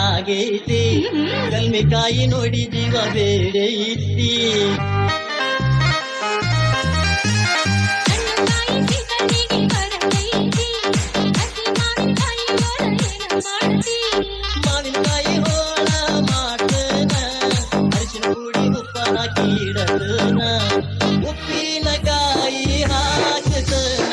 ಆಗೈತಿ. ಕಲ್ಮಿಕಾಯಿ ನೋಡಿ ಜೀವ ಬೇರೆ ಇತ್ತಿ ಮಾವಿನಕಾಯಿ ಮಾವಿನಕಾಯಿ ಹೋಳ ಮಾಡ್ತನ. ಅರಿಶಿನ ಉಪ್ಪ ಇಡತನ ಉಪ್ಪಿನಕಾಯಿ ಹಾಕತನ.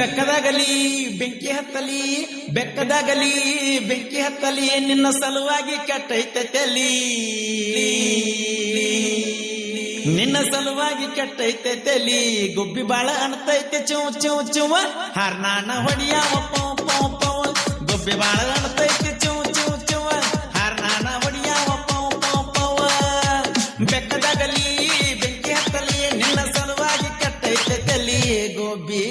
ಬೆಕ್ಕದಾಗಲಿ, ಬೆಂಕಿ ಹತ್ತಲಿ, ಬೆಕ್ಕದಾಗಲಿ, ಬೆಂಕಿ ಹತ್ತಲಿ, ನಿನ್ನ ಸಲುವಾಗಿ ಕೆಟ್ಟೈತೆ ತಲಿ ನಿನ್ನ ಸಲುವಾಗಿ ಕೆಟ್ಟೈತೆ ತಲಿ ಗುಬ್ಬಿ ಬಾಳ ಅಣತೈತೆ, ಚೂ ಚೂ ಚೂವ ಹರ್ನಾಣ ಹೊಡಿಯಾವ ಪೌ ಗುಬ್ಬಿ ಬಾಳ ಅಣತೈತೆ, ಚೂ ಚೂ ಚುವ ಹರ್ನಾಣ ಹೊಡಿಯಾವ ಪೌ ಬೆಕ್ಕದಾಗಲಿ, ಬೆಂಕಿ ಹತ್ತಲಿ, ನಿನ್ನ ಸಲುವಾಗಿ ಕೆಟ್ಟೈತೆ ತಲಿ ಗೋಬಿ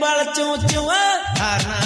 ಬಾಳ ಚೂ ಚೂವ ಹಾರ್ನ